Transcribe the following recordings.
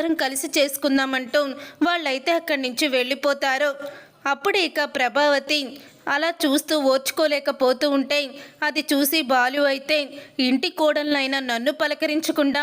అందరం కలిసి చేసుకుందామంటూ వాళ్ళైతే అక్కడి నుంచి వెళ్ళిపోతారు. అప్పుడు ఇక ప్రభావతి అలా చూస్తూ ఓర్చుకోలేకపోతూ ఉంటే అది చూసి బాలు అయితే ఇంటి కోడలనైనా నన్ను పలకరించకుండా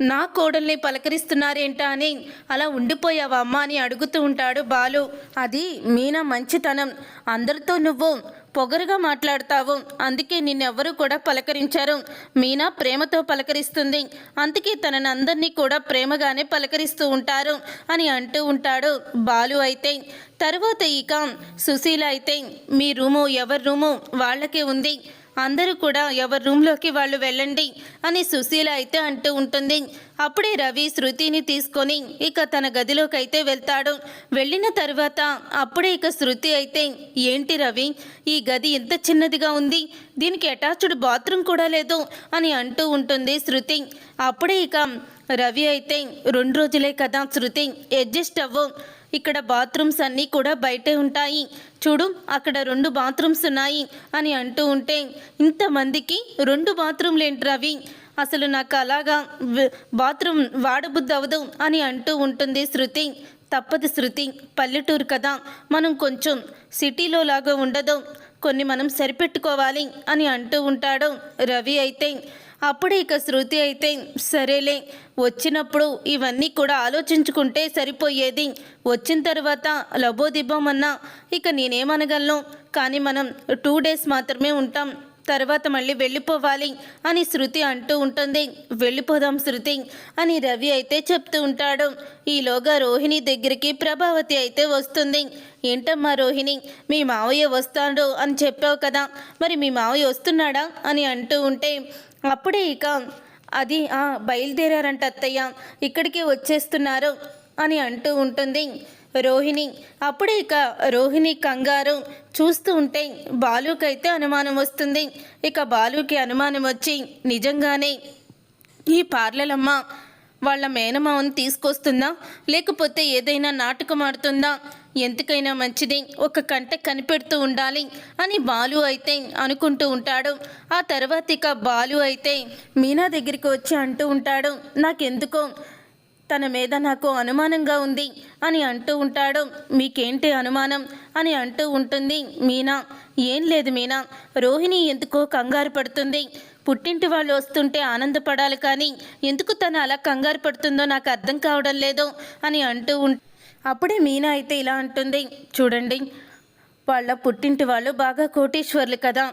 నా కోడల్ని పలకరిస్తున్నారేంటా అని అలా ఉండిపోయావా అమ్మ అని అడుగుతూ ఉంటాడు బాలు. అది మీనా మంచితనం. అందరితో నువ్వు పొగరుగా మాట్లాడతావు. అందుకే నిన్నెవ్వరూ కూడా పలకరించారు. మీనా ప్రేమతో పలకరిస్తుంది. అందుకే తనని అందరినీ కూడా ప్రేమగానే పలకరిస్తూ ఉంటారు అని అంటూ ఉంటాడు బాలు అయితే. తరువాత ఇక సుశీల అయితే మీ రూము ఎవరి రూము? వాళ్ళకే ఉంది. అందరూ కూడా ఎవరి రూమ్లోకి వాళ్ళు వెళ్ళండి అని సుశీల అయితే అంటూ ఉంటుంది. అప్పుడే రవి శృతిని తీసుకొని ఇక తన గదిలోకి అయితే వెళ్తాడు. వెళ్ళిన తర్వాత అప్పుడే ఇక శృతి అయితే ఏంటి రవి ఈ గది ఎంత చిన్నదిగా ఉంది. దీనికి అటాచ్డ్ బాత్రూమ్ కూడా లేదు అని అంటూ ఉంటుంది శృతి. అప్పుడే ఇక రవి అయితే రెండు రోజులే కదా శృతి అడ్జస్ట్ అవ్వు. ఇక్కడ బాత్రూమ్స్ అన్నీ కూడా బయటే ఉంటాయి. చూడు అక్కడ రెండు బాత్రూమ్స్ ఉన్నాయి అని అంటూ ఉంటే ఇంతమందికి రెండు బాత్రూమ్లు ఏంటి రవి? అసలు నాకు అలాగా బాత్రూమ్ వాడబుద్ధి అవదు అని అంటూ ఉంటుంది శృతి. తప్పదు శృతి పల్లెటూరు కదా మనం కొంచెం సిటీలో లాగా ఉండదు. కొన్ని మనం సరిపెట్టుకోవాలి అని అంటూ ఉంటాడు రవి అయితే. అప్పుడే ఇక శృతి అయితే సరేలే వచ్చినప్పుడు ఇవన్నీ కూడా ఆలోచించుకుంటే సరిపోయేది. వచ్చిన తర్వాత లబోదిబ్బమన్నా ఇక నేనేమనగలను? కానీ మనం టూ డేస్ మాత్రమే ఉంటాం. తర్వాత మళ్ళీ వెళ్ళిపోవాలి అని శృతి అంటూ ఉంటుంది. వెళ్ళిపోదాం శృతి అని రవి అయితే చెప్తూ ఉంటాడు. ఈలోగా రోహిణి దగ్గరికి ప్రభావతి అయితే వస్తుంది. ఏంటమ్మా రోహిణి మీ మావయ్య వస్తాడు అని చెప్పావు కదా. మరి మీ మావయ్య వస్తున్నాడా అని అంటూ ఉంటే అప్పుడే ఇక అది ఆ బయలుదేరారంట అత్తయ్య ఇక్కడికి వచ్చేస్తున్నారు అని అంటూ ఉంటుంది రోహిణి. అప్పుడే ఇక రోహిణి కంగారు చూస్తూ ఉంటే బాలుకైతే అనుమానం వస్తుంది. ఇక బాలుకి అనుమానం వచ్చి నిజంగానే ఈ పార్లలమ్మ వాళ్ళ మేనమావని తీసుకొస్తుందా? లేకపోతే ఏదైనా నాటకం ఆడుతుందా ఎందుకైనా మంచిది. ఒక కంట కనిపెడుతూ ఉండాలి అని బాలు అయితే అనుకుంటూ ఉంటాడు. ఆ తర్వాత ఇక బాలు అయితే మీనా దగ్గరికి వచ్చి అంటూ ఉంటాడు. నాకెందుకో? తన మీద నాకు అనుమానంగా ఉంది అని అంటూ ఉంటాడు. మీకేంటి అనుమానం? అని అంటూ ఉంటుంది మీనా. ఏం లేదు మీనా. రోహిణి ఎందుకో కంగారు పడుతుంది. పుట్టింటి వాళ్ళు వస్తుంటే ఆనందపడాలి కానీ ఎందుకు తను అలా కంగారు పడుతుందో నాకు అర్థం కావడం లేదు అని అంటూ ఉం అప్పుడే మీనా అయితే ఇలా అంటుంది. చూడండి వాళ్ళ పుట్టింటి వాళ్ళు బాగా కోటీశ్వర్లు కదా.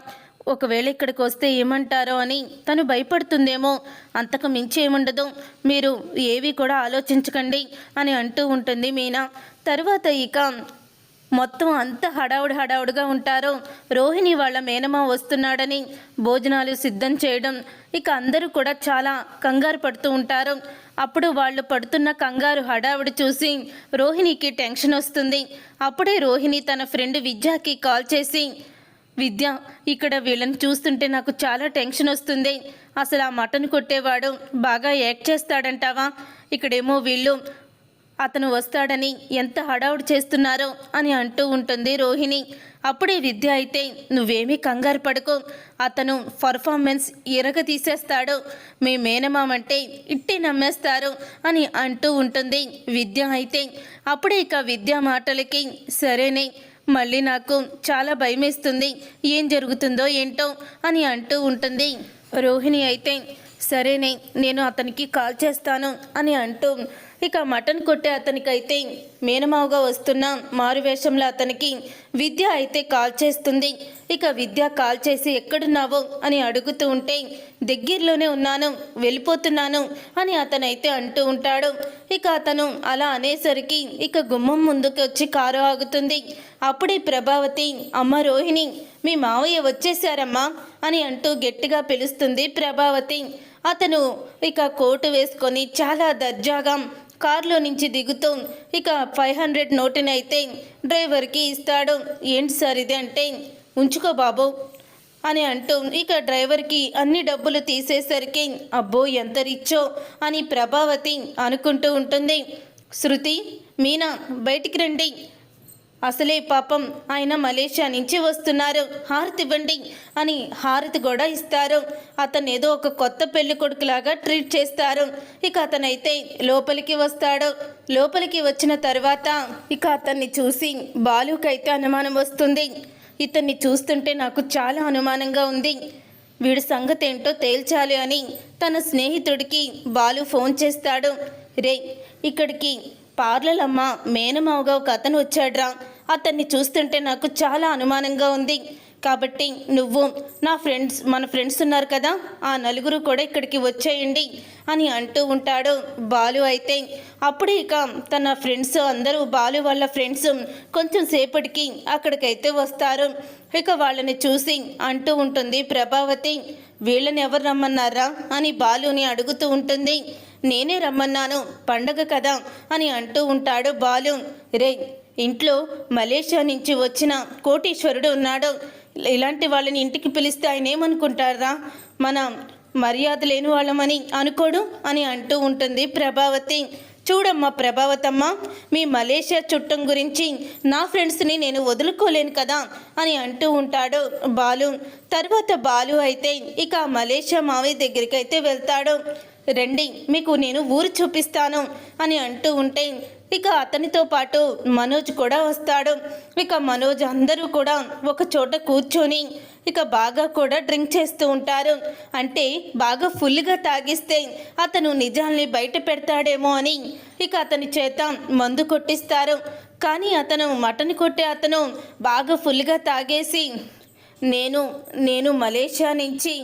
ఒకవేళ ఇక్కడికి వస్తే ఏమంటారో అని తను భయపడుతుందేమో. అంతకు మించి ఏముండదు. మీరు ఏవి కూడా ఆలోచించకండి అని అంటూ ఉంటుంది మీనా. తర్వాత ఇక మొత్తం అంత హడావుడి హడావుడిగా ఉంటారు. రోహిణి వాళ్ళ మేనమా వస్తున్నాడని భోజనాలు సిద్ధం చేయడం ఇక అందరూ కూడా చాలా కంగారు పడుతూ ఉంటారు. అప్పుడు వాళ్ళు పడుతున్న కంగారు హడావుడి చూసి రోహిణికి టెన్షన్ వస్తుంది. అప్పుడే రోహిణి తన ఫ్రెండ్ విద్యాకి కాల్ చేసి విద్య ఇక్కడ వీళ్ళని చూస్తుంటే నాకు చాలా టెన్షన్ వస్తుంది. అసలు ఆ మటన్ కొట్టేవాడు బాగా యాక్ట్ చేస్తాడంటావా? ఇక్కడేమో వీళ్ళు అతను వస్తాడని ఎంత హడావుడు చేస్తున్నారో అని అంటూ ఉంటుంది రోహిణి. అప్పుడే విద్య అయితే నువ్వేమీ కంగారు పడుకో. అతను పర్ఫార్మెన్స్ ఎరగ తీసేస్తాడు మీ మేనమామంటే ఇట్టే నమ్మేస్తారు అని అంటూ ఉంటుంది విద్య అయితే. అప్పుడే ఇక విద్య మాటలకి సరేనే మళ్ళీ నాకు చాలా భయమేస్తుంది. ఏం జరుగుతుందో ఏంటో అని అంటూ ఉంటుంది రోహిణి అయితే. సరేనే నేను అతనికి కాల్ చేస్తాను అని అంటూ ఇక మటన్ కొట్టే అతనికైతే మేనమావుగా వస్తున్న మారువేషంలో అతనికి విద్య అయితే కాల్ చేస్తుంది ఇక విద్య కాల్ చేసి ఎక్కడున్నావో అని అడుగుతూ ఉంటే దగ్గరలోనే ఉన్నాను వెళ్ళిపోతున్నాను అని అతనైతే అంటూ ఉంటాడు. ఇక అతను అలా అనేసరికి ఇక గుమ్మం ముందుకు వచ్చి కారు ఆగుతుంది. అప్పుడే ప్రభావతి అమ్మ రోహిణి మీ మావయ్య వచ్చేసారమ్మా అని అంటూ గట్టిగా పిలుస్తుంది ప్రభావతి. అతను ఇక కోటు వేసుకొని చాలా దర్జాగా కారులో నుంచి దిగుతూ ఇక ఫైవ్ హండ్రెడ్ నోటుని అయితే డ్రైవర్కి ఇస్తాడు. ఏంటి సార్ ఇది? అంటే ఉంచుకో బాబు అని అంటూ ఇక డ్రైవర్కి అన్ని డబ్బులు తీసేసరికి అబ్బో ఎంత రిచ్చో అని ప్రభావతి అనుకుంటూ ఉంటుంది. శృతి మీనా బయటికి రండి. అసలే పాపం ఆయన మలేషియా నుంచి వస్తున్నారు. హారతి ఇవ్వండి అని హారతి కూడా ఇస్తారు. అతను ఏదో ఒక కొత్త పెళ్ళి కొడుకులాగా ట్రీట్ చేస్తారు. ఇక అతనైతే లోపలికి వస్తాడు. లోపలికి వచ్చిన తర్వాత ఇక అతన్ని చూసి బాలుకైతే అనుమానం వస్తుంది. ఇతన్ని చూస్తుంటే నాకు చాలా అనుమానంగా ఉంది. వీడి సంగతి ఏంటో తేల్చాలి అని తన స్నేహితుడికి బాలు ఫోన్ చేస్తాడు. రే ఇక్కడికి పార్లర్ అమ్మ మేనమావగా ఒక అతను వచ్చాడ్రా. అతన్ని చూస్తుంటే నాకు చాలా అనుమానంగా ఉంది. కాబట్టి నువ్వు నా ఫ్రెండ్స్ మన ఫ్రెండ్స్ ఉన్నారు కదా ఆ నలుగురు కూడా ఇక్కడికి వచ్చేయండి అని అంటూ ఉంటాడు బాలు అయితే. అప్పుడు ఇక తన ఫ్రెండ్స్ అందరూ బాలు వాళ్ళ ఫ్రెండ్స్ కొంచెం సేపటికి అక్కడికైతే వస్తారు. ఇక వాళ్ళని చూసి అంటూ ఉంటుంది ప్రభావతి వీళ్ళని ఎవరు రమ్మన్నారా? అని బాలుని అడుగుతూ ఉంటుంది. నేనే రమ్మన్నాను పండగ కదా అని అంటూ ఉంటాడు బాలు రే ఇంట్లో మలేషియా నుంచి వచ్చిన కోటీశ్వరుడు ఉన్నాడు. ఇలాంటి వాళ్ళని ఇంటికి పిలిస్తే ఆయన ఏమనుకుంటారా? మన మర్యాద లేని వాళ్ళమని అనుకోడు అని అంటూ ఉంటుంది ప్రభావతి. చూడమ్మా ప్రభావతమ్మ మీ మలేషియా చుట్టం గురించి నా ఫ్రెండ్స్ని నేను వదులుకోలేను కదా అని అంటూ ఉంటాడు బాలు తర్వాత బాలు అయితే ఇక మలేషియా మావి దగ్గరికి అయితే వెళ్తాడు. రండి మీకు నేను ఊరు చూపిస్తాను అని అంటూ ఉంటే ఇక అతనితో పాటు మనోజ్ కూడా వస్తాడు. ఇక మనోజ్ అందరూ కూడా ఒక చోట కూర్చొని ఇక బాగా కూడా డ్రింక్ చేస్తూ ఉంటారు. అంటే బాగా ఫుల్గా తాగిస్తే అతను నిజాల్ని బయట పెడతాడేమో అని ఇక అతని చేత మందు కొట్టిస్తారు. కానీ అతను మటన్ కొట్టే అతను బాగా ఫుల్గా తాగేసి నేను నేను మలేషియా నుంచి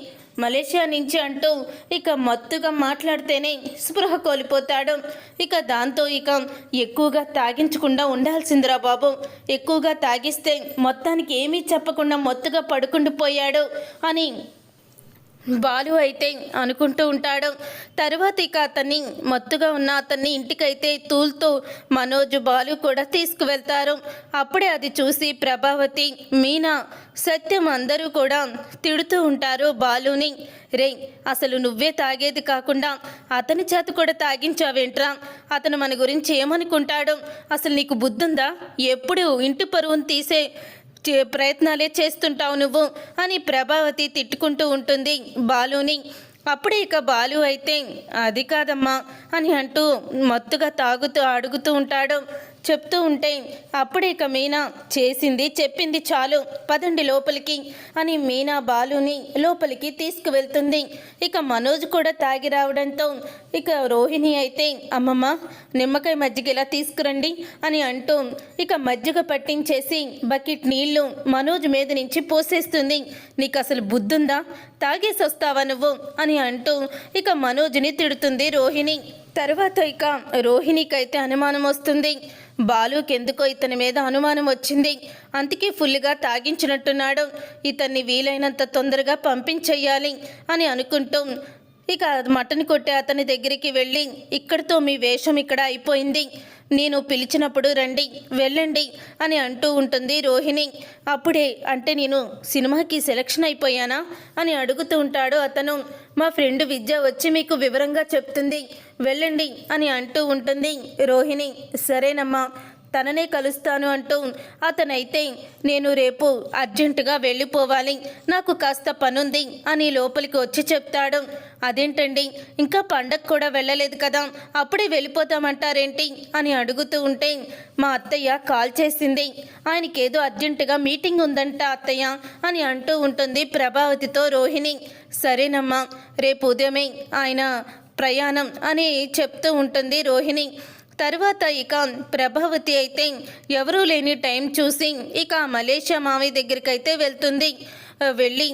మలేషియా నుంచి అంటూ ఇక మత్తుగా మాట్లాడితేనే స్పృహ కోల్పోతాడు. ఇక దాంతో ఇక ఎక్కువగా తాగించకుండా ఉండాల్సిందిరా బాబు. ఎక్కువగా తాగిస్తే మొత్తానికి ఏమీ చెప్పకుండా మత్తుగా పడుకుండిపోయాడు అని బాలు అయితే అనుకుంటూ ఉంటాడు. తర్వాత ఇక అతన్ని మత్తుగా ఉన్న అతన్ని ఇంటికైతే తూల్తూ మనోజ్ బాలు కూడా తీసుకువెళ్తారు. అప్పుడే అది చూసి ప్రభావతి మీనా సత్యం అందరూ కూడా తిడుతూ ఉంటారు బాలుని. రే అసలు నువ్వే తాగేది కాకుండా అతని చేత కూడా తాగించావేంట్రా? అతను మన గురించి ఏమనుకుంటాడు? అసలు నీకు బుద్ధుందా? ఎప్పుడు ఇంటి పరువును తీసే ప్రయత్నాలే చేస్తుంటావు నువ్వు అని ప్రభావతి తిట్టుకుంటూ ఉంటుంది. బాలుని అప్పుడే ఇక బాలు అయితే అది కాదమ్మా అని అంటూ మత్తుగా తాగుతూ అడుగుతూ ఉంటాడు. చెప్తూ ఉంటే అప్పుడే ఇక మీనా చేసింది చెప్పింది చాలు. పదండి లోపలికి అని మీనా బాలుని లోపలికి తీసుకువెళ్తుంది. ఇక మనోజ్ కూడా తాగి రావడంతో ఇక రోహిణి అయితే అమ్మమ్మ నిమ్మకాయ మజ్జిగ ఇలా తీసుకురండి అని అంటూ ఇక మజ్జిగ పట్టించేసి బకెట్ నీళ్ళు మనోజ్ మీద నుంచి పోసేస్తుంది. నీకు అసలు బుద్ధుందా? తాగేసి వస్తావా నువ్వు? అని అంటూ ఇక మనోజ్ని తిడుతుంది రోహిణి. తర్వాత ఇక రోహిణికైతే అనుమానం వస్తుంది. బాలుకెందుకో ఇతని మీద అనుమానం వచ్చింది. అందుకే ఫుల్గా తాగించినట్టున్నాడు. ఇతన్ని వీలైనంత తొందరగా పంపించేయాలి అని అనుకుంటూ ఇక మటన్ కొట్టే అతని దగ్గరికి వెళ్ళి ఇక్కడితో మీ వేషం ఇక్కడ అయిపోయింది. నేను పిలిచినప్పుడు రండి వెళ్ళండి అని అంటూ ఉంటుంది రోహిణి. అప్పుడే అంటే నేను సినిమాకి సెలక్షన్ అయిపోయానా? అని అడుగుతూ ఉంటాడు అతను. మా ఫ్రెండ్ విద్య వచ్చి మీకు వివరంగా చెప్తుంది. వెళ్ళండి అని అంటూ ఉంటుంది రోహిణి. సరేనమ్మా తననే కలుస్తాను అంటూ అతనైతే నేను రేపు అర్జెంటుగా వెళ్ళిపోవాలి. నాకు కాస్త పనుంది అని లోపలికి వచ్చి చెప్తాడు. అదేంటండి? ఇంకా పండగ కూడా వెళ్ళలేదు కదా. అప్పుడే వెళ్ళిపోతామంటారేంటి? అని అడుగుతూ ఉంటే మా అత్తయ్య కాల్ చేసింది. ఆయనకేదో అర్జెంటుగా మీటింగ్ ఉందంట అత్తయ్య అని అంటూ ఉంటుంది ప్రభావతితో రోహిణి. సరేనమ్మా రేపు ఉదయమే ఆయన ప్రయాణం అని చెప్తూ ఉంటుంది రోహిణి. తర్వాత ఇక ప్రభావతి అయితే ఎవరూ లేని టైం చూసి ఇక మలేషియా మావి దగ్గరికి అయితే వెళ్తుంది వెళ్ళి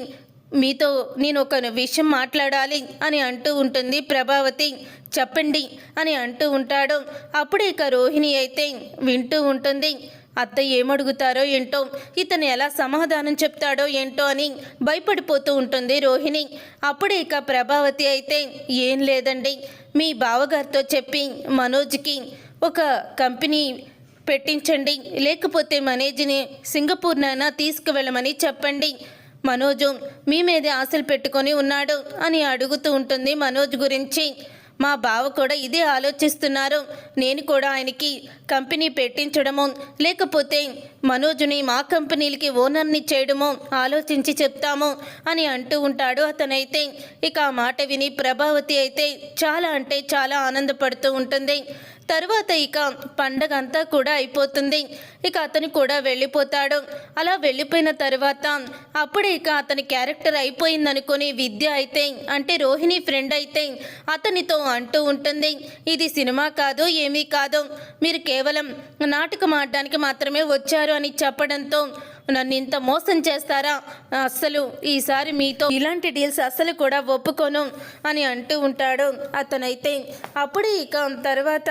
మీతో నేను ఒక విషయం మాట్లాడాలి అని అంటూ ఉంటుంది ప్రభావతి. చెప్పండి అని అంటూ ఉంటాడు. అప్పుడు ఇక రోహిణి అయితే వింటూ ఉంటుంది. అత్త ఏమడుగుతారో ఏంటో ఇతను ఎలా సమాధానం చెప్తాడో ఏంటో అని భయపడిపోతూ ఉంటుంది రోహిణి. అప్పుడు ఇక ప్రభావతి అయితే ఏం లేదండి మీ బావగారితో చెప్పి మనోజ్కి ఒక కంపెనీ పెట్టించండి. లేకపోతే మనేజ్ని సింగపూర్నైనా తీసుకువెళ్ళమని చెప్పండి. మనోజు మీ మీదే ఆశలు పెట్టుకొని ఉన్నాడు అని అడుగుతూ ఉంటుంది మనోజ్ గురించి. మా బావ కూడా ఇదే ఆలోచిస్తున్నారు. నేను కూడా ఆయనకి కంపెనీ పెట్టించడము లేకపోతే మనోజుని మా కంపెనీలకి ఓనర్ని చేయడమో ఆలోచించి చెప్తాము అని అంటూ ఉంటాడు. అతనైతే ఇక ఆ మాట విని ప్రభావతి అయితే చాలా అంటే చాలా ఆనందపడుతూ ఉంటుంది. తర్వాత ఇక పండగ అంతా కూడా అయిపోతుంది. ఇక అతను కూడా వెళ్ళిపోతాడు. అలా వెళ్ళిపోయిన తర్వాత అప్పుడు ఇక అతని క్యారెక్టర్ అయిపోయిందనుకుని విద్య అయితే అంటే రోహిణి ఫ్రెండ్ అయితే అతనితో అంటూ ఉంటుంది. ఇది సినిమా కాదు ఏమీ కాదు. మీరు కేవలం నాటకం ఆడడానికి మాత్రమే వచ్చారు అని చెప్పడంతో నన్ను ఇంత మోసం చేస్తారా? అస్సలు ఈసారి మీతో ఇలాంటి డీల్స్ అస్సలు కూడా ఒప్పుకోను అని అంటూ ఉంటాడు. అతనైతే అప్పుడే ఇక తర్వాత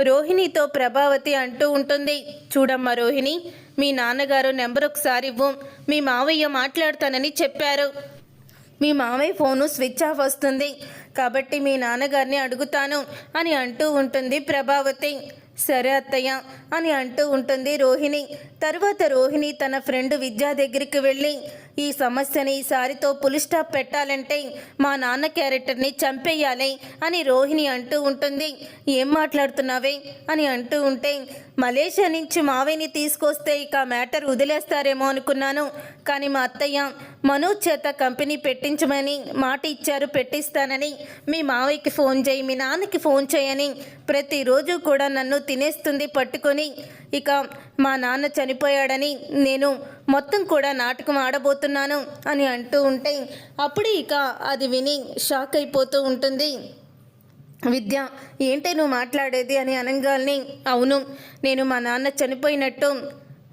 రోహిణితో ప్రభావతి అంటూ ఉంటుంది. చూడమ్మా రోహిణి మీ నాన్నగారు నెంబర్ ఒకసారి ఇవ్వు. మీ మావయ్య మాట్లాడతానని చెప్పారు. మీ మామయ్య ఫోను స్విచ్ ఆఫ్ వస్తుంది. కాబట్టి మీ నాన్నగారిని అడుగుతాను అని అంటూ ఉంటుంది ప్రభావతి. సరే అత్తయ్య అని అంటూ ఉంటుంది రోహిణి. తర్వాత రోహిణి తన ఫ్రెండ్ విద్యా దగ్గరికి వెళ్ళి ఈ సమస్యని ఈసారితో పులి స్టాప్ పెట్టాలంటే మా నాన్న క్యారెక్టర్ని చంపేయాలి అని రోహిణి అంటూ ఉంటుంది. ఏం మాట్లాడుతున్నావే? అని అంటూ ఉంటే మలేషియా నుంచి మావయ్యని తీసుకొస్తే ఇక మ్యాటర్ వదిలేస్తారేమో అనుకున్నాను. కానీ మా అత్తయ్య మనోజ్ చేత కంపెనీ పెట్టించమని మాట ఇచ్చారు పెట్టిస్తానని. మీ మావయ్యకి ఫోన్ చేయి మీ నాన్నకి ఫోన్ చేయని. ప్రతిరోజు కూడా నన్ను తినేస్తుంది పట్టుకొని. ఇక మా నాన్న చనిపోయాడని నేను మొత్తం కూడా నాటకం ఆడబోతున్నాను అని అంటూ ఉంటే అప్పుడు ఇక అది విని షాక్ అయిపోతూ ఉంటుంది. విద్య ఏంటే నువ్వు మాట్లాడేది అని అనగాల్ని అవును నేను మా నాన్న చనిపోయినట్టు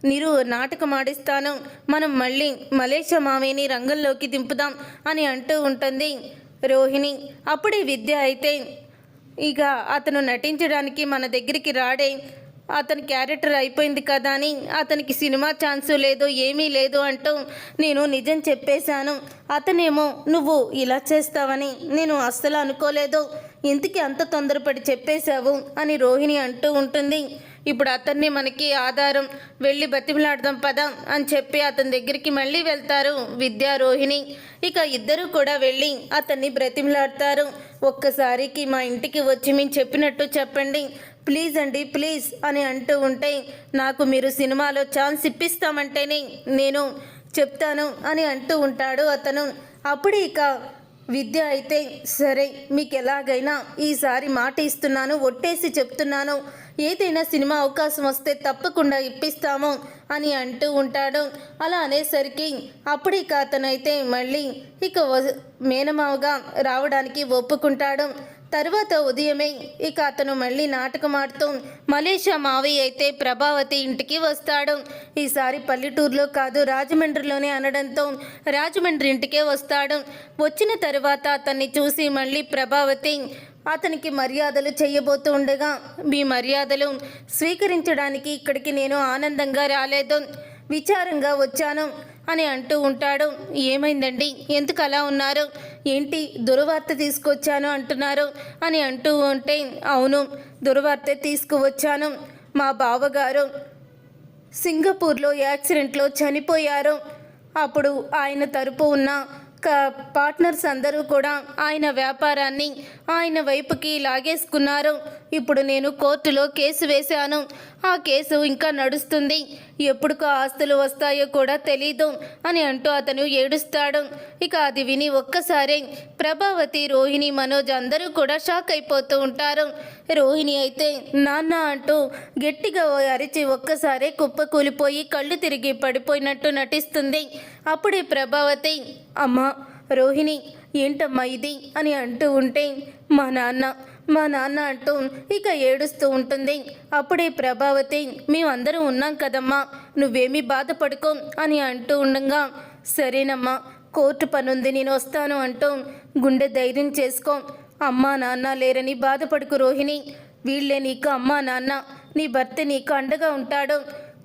నీరు నాటకం ఆడిస్తాను మనం మళ్ళీ మలేషియా మావేని రంగంలోకి దింపుదాం అని అంటూ ఉంటుంది రోహిణి. అప్పుడే విద్య అయితే ఇక అతను నటించడానికి మన దగ్గరికి రాడే అతని క్యారెక్టర్ అయిపోయింది కదా అని అతనికి సినిమా ఛాన్సు లేదు ఏమీ లేదు అంటూ నేను నిజం చెప్పేశాను. అతనేమో నువ్వు ఇలా చేస్తావని నేను అస్సలు అనుకోలేదు. ఇంతకీ అంత తొందరపడి చెప్పేశావు అని రోహిణి అంటూ ఉంటుంది. ఇప్పుడు అతన్ని మనకి ఆధారం వెళ్ళి బతిమలాడదాం పదా అని చెప్పి అతని దగ్గరికి మళ్ళీ వెళ్తారు విద్యా రోహిణి. ఇక ఇద్దరు కూడా వెళ్ళి అతన్ని బ్రతిమలాడతారు. ఒక్కసారికి మా ఇంటికి వచ్చి మేము చెప్పినట్టు చెప్పండి. ప్లీజ్ అండి ప్లీజ్ అని అంటూ ఉంటే నాకు మీరు సినిమాలో ఛాన్స్ ఇప్పిస్తామంటేనే నేను చెప్తాను అని అంటూ ఉంటాడు అతను. అప్పుడు ఇక విద్య అయితే సరే మీకు ఎలాగైనా ఈసారి మాట ఇస్తున్నాను ఒట్టేసి చెప్తున్నాను. ఏదైనా సినిమా అవకాశం వస్తే తప్పకుండా ఇప్పిస్తాము అని అంటూ ఉంటాడు. అలా అనేసరికి అప్పుడు ఇక అతనైతే మళ్ళీ ఇక మేనమావగా రావడానికి ఒప్పుకుంటాడు. తర్వాత ఉదయమే ఇక అతను మళ్ళీ నాటకం ఆడుతూ మలేషియా మావయ్య అయితే ప్రభావతి ఇంటికి వస్తాడు. ఈసారి పల్లెటూరులో కాదు రాజమండ్రిలోనే అనడంతో రాజమండ్రి ఇంటికే వస్తాడు. వచ్చిన తర్వాత అతన్ని చూసి మళ్ళీ ప్రభావతి అతనికి మర్యాదలు చేయబోతూ ఉండగా మీ మర్యాదలు స్వీకరించడానికి ఇక్కడికి నేను ఆనందంగా రాలేదు. విచారంగా వచ్చాను. అని అంటూ ఉంటాడు. ఏమైందండి? ఎందుకు అలా ఉన్నారు? ఏంటి దుర్వార్త తీసుకొచ్చాను అంటున్నారు అని అంటూ ఉంటే అవును దుర్వార్త తీసుకువచ్చాను. మా బావగారు సింగపూర్లో యాక్సిడెంట్లో చనిపోయారు. అప్పుడు ఆయన తరపు ఉన్న క పార్ట్నర్స్ అందరూ కూడా ఆయన వ్యాపారాన్ని ఆయన వైపుకి లాగేసుకున్నారు. ఇప్పుడు నేను కోర్టులో కేసు వేశాను. ఆ కేసు ఇంకా నడుస్తుంది. ఎప్పుడుకో ఆస్తులు వస్తాయో కూడా తెలీదు అని అంటూ అతను ఏడుస్తాడు. ఇక అది విని ఒక్కసారి ప్రభావతి రోహిణి మనోజ్ అందరూ కూడా షాక్ అయిపోతూ ఉంటారు. రోహిణి అయితే నాన్న అంటూ గట్టిగా అరిచి ఒక్కసారే కుప్ప కూలిపోయి కళ్ళు తిరిగి పడిపోయినట్టు నటిస్తుంది. అప్పుడే ప్రభావతి అమ్మా రోహిణి ఏంటమ్మా ఇది? అని అంటూ ఉంటే మా నాన్న మా నాన్న అంటూ ఇక ఏడుస్తూ ఉంటుంది. అప్పుడే ప్రభావతి మేమందరం ఉన్నాం కదమ్మా నువ్వేమీ బాధపడుకో అని అంటూ ఉండగా సరేనమ్మా కోర్టు పనుంది నేను వస్తాను అంటూ గుండె ధైర్యం చేసుకో. అమ్మా నాన్న లేరని బాధపడుకు రోహిణి. వీళ్ళే నీకు అమ్మా నాన్న. నీ భర్త నీకు అండగా ఉంటాడు.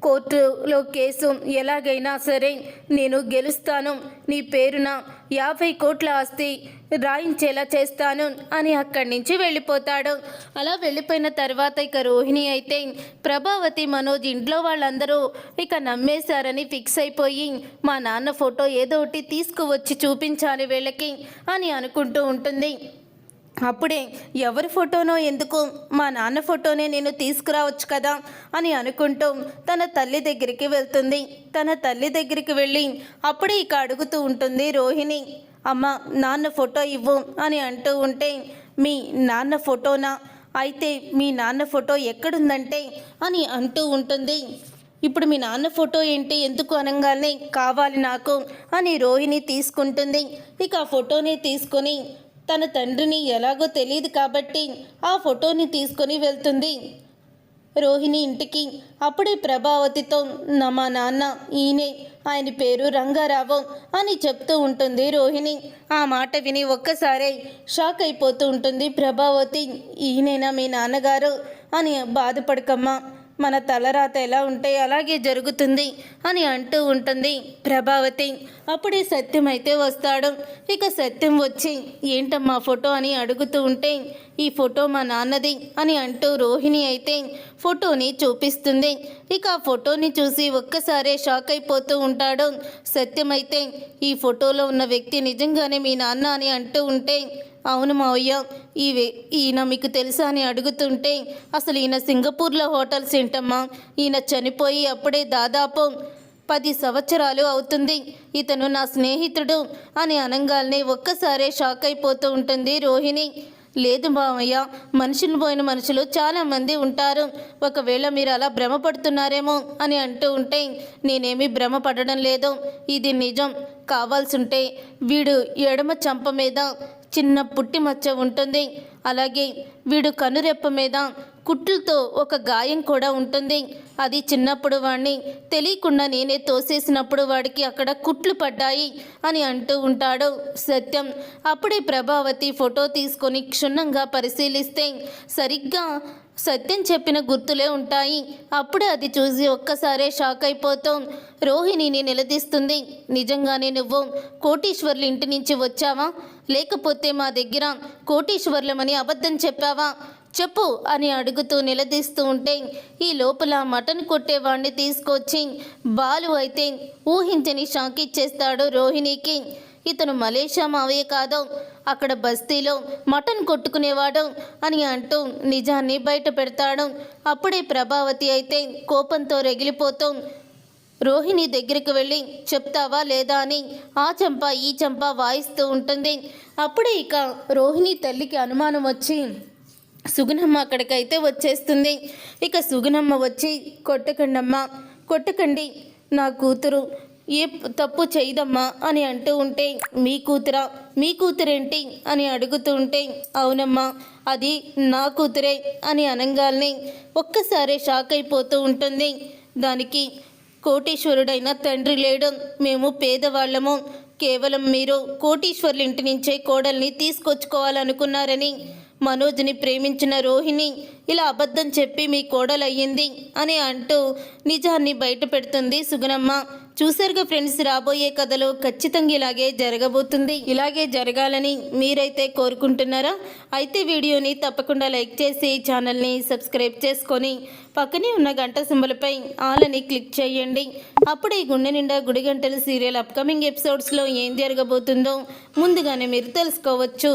కోర్టులో కేసు ఎలాగైనా సరే నేను గెలుస్తాను. నీ పేరున యాభై కోట్ల ఆస్తి రాయించేలా చేస్తాను అని అక్కడి నుంచి వెళ్ళిపోతాడు. అలా వెళ్ళిపోయిన తర్వాత ఇక రోహిణి అయితే ప్రభావతి మనోజ్ ఇంట్లో వాళ్ళందరూ ఇక నమ్మేశారని ఫిక్స్ అయిపోయి మా నాన్న ఫోటో ఏదో ఒకటి తీసుకువచ్చి చూపించాలి వీళ్ళకి అని అనుకుంటూ ఉంటుంది. అప్పుడే ఎవరి ఫోటోనో ఎందుకు? మా నాన్న ఫోటోనే నేను తీసుకురావచ్చు కదా? అని అనుకుంటూ తన తల్లి దగ్గరికి వెళ్తుంది. తన తల్లి దగ్గరికి వెళ్ళి అప్పుడే ఇక అడుగుతూ ఉంటుంది రోహిణి అమ్మ నాన్న ఫోటో ఇవ్వు అని అంటూ ఉంటే మీ నాన్న ఫోటోనా? అయితే మీ నాన్న ఫోటో ఎక్కడుందంటే? అని అంటూ ఉంటుంది. ఇప్పుడు మీ నాన్న ఫోటో ఏంటి? ఎందుకు అనగానే కావాలి నాకు? అని రోహిణి తీసుకుంటుంది. ఇక ఆ ఫోటోని తీసుకొని తన తండ్రిని ఎలాగో తెలియదు కాబట్టి ఆ ఫోటోని తీసుకొని వెళ్తుంది. రోహిణి ఇంటికి. అప్పుడే ప్రభావతితో నా మా నాన్న ఈయనే. ఆయన పేరు రంగారావు అని చెప్తూ ఉంటుంది రోహిణి. ఆ మాట విని ఒక్కసారే షాక్ అయిపోతూ ఉంటుంది ప్రభావతి. ఈయనైనా మీ నాన్నగారు? అని బాధపడకమ్మా. మన తలరాత ఎలా ఉంటే అలాగే జరుగుతుంది అని అంటూ ఉంటుంది ప్రభావతి. అప్పుడే సత్యం అయితే వస్తాడు. ఇక సత్యం వచ్చి ఏంటమ్మా ఫోటో? అని అడుగుతూ ఉంటే ఈ ఫోటో మా నాన్నది అని అంటూ రోహిణి అయితే ఫోటోని చూపిస్తుంది. ఇక ఆ ఫోటోని చూసి ఒక్కసారే షాక్ అయిపోతూ ఉంటాడు. సత్యమైతే ఈ ఫోటోలో ఉన్న వ్యక్తి నిజంగానే మీ నాన్న అని అంటూ ఉంటే అవును మావయ్య ఇవే. ఈయన మీకు తెలుసా అని అడుగుతుంటే అసలు ఈయన సింగపూర్లో హోటల్స్ ఏంటమ్మా? ఈయన చనిపోయి అప్పుడే దాదాపు పది సంవత్సరాలు అవుతుంది. ఇతను నా స్నేహితుడు అని అనగానే ఒక్కసారే షాక్ అయిపోతూ ఉంటుంది రోహిణి. లేదు మావయ్య మనిషిని పోయిన మనుషులు చాలామంది ఉంటారు. ఒకవేళ మీరు అలా భ్రమపడుతున్నారేమో అని అంటూ ఉంటే నేనేమీ భ్రమపడడం లేదు. ఇది నిజం. కావాల్సుంటే వీడు ఎడమ చంప మీద చిన్న పుట్టి మచ్చ ఉంటుంది. అలాగే వీడు కనురెప్ప మీద కుట్లతో ఒక గాయం కూడా ఉంటుంది. అది చిన్నప్పుడు వాడిని తెలియకుండా నేనే తోసేసినప్పుడు వాడికి అక్కడ కుట్లు పడ్డాయి అని అంటూ ఉంటాడు. సత్యం. అప్పుడే ప్రభావతి ఫోటో తీసుకొని క్షుణ్ణంగా పరిశీలిస్తే సరిగ్గా సత్యం చెప్పిన గుర్తులే ఉంటాయి. అప్పుడే అది చూసి ఒక్కసారే షాక్ అయిపోతాం. రోహిణిని నిలదీస్తుంది. నిజంగానే నువ్వు కోటీశ్వర్ల ఇంటి నుంచి వచ్చావా? లేకపోతే మా దగ్గర కోటీశ్వర్లమని అబద్ధం చెప్పావా? చెప్పు అని అడుగుతూ నిలదీస్తూ ఉంటే ఈ లోపల మటన్ కొట్టేవాడిని తీసుకొచ్చి బాలు అయితే ఊహించని షాక్ ఇచ్చేస్తాడు రోహిణికి. ఇతను మలేషియా మావయ్య కాదు అక్కడ బస్తీలో మటన్ కొట్టుకునేవాడు అని అంటూ నిజాన్ని బయట పెడతాడు. అప్పుడే ప్రభావతి అయితే కోపంతో రగిలిపోతూ రోహిణి దగ్గరికి వెళ్ళి చెప్తావా లేదా అని ఆ చెంప ఈ చెంప వాయిస్తూ ఉంటుంది. అప్పుడే ఇక రోహిణి తల్లికి అనుమానం వచ్చి సుగుణమ్మ అక్కడికైతే వచ్చేస్తుంది. ఇక సుగుణమ్మ వచ్చి కొట్టకండమ్మా కొట్టకండి నా కూతురు ఏ తప్పు చేయదమ్మా అని అంటూ ఉంటే మీ కూతురా మీ కూతురేంటి? అని అడుగుతూ ఉంటే అవునమ్మా అది నా కూతురే అని అనగాల్ని ఒక్కసారే షాక్ అయిపోతూ ఉంటుంది. దానికి కోటీశ్వరుడైన తండ్రి లేడు. మేము పేదవాళ్ళము. కేవలం మీరు కోటీశ్వరులు ఇంటి నుంచే కోడల్ని తీసుకొచ్చుకోవాలనుకున్నారని మనోజ్ని ప్రేమించిన రోహిణి ఇలా అబద్ధం చెప్పి మీ కోడలయ్యింది అని అంటూ నిజాన్ని బయట పెడుతుంది సుగుణమ్మ. చూసారుగా ఫ్రెండ్స్ రాబోయే కథలో ఖచ్చితంగా ఇలాగే జరగబోతుంది. ఇలాగే జరగాలని మీరైతే కోరుకుంటున్నారా? అయితే వీడియోని తప్పకుండా లైక్ చేసి ఛానల్ని సబ్స్క్రైబ్ చేసుకొని పక్కనే ఉన్న గంట సింబలపై ఆలని క్లిక్ చేయండి. అప్పుడే గుండె నిండా గుడి గంటల సీరియల్ అప్కమింగ్ ఎపిసోడ్స్లో ఏం జరగబోతుందో ముందుగానే మీరు తెలుసుకోవచ్చు.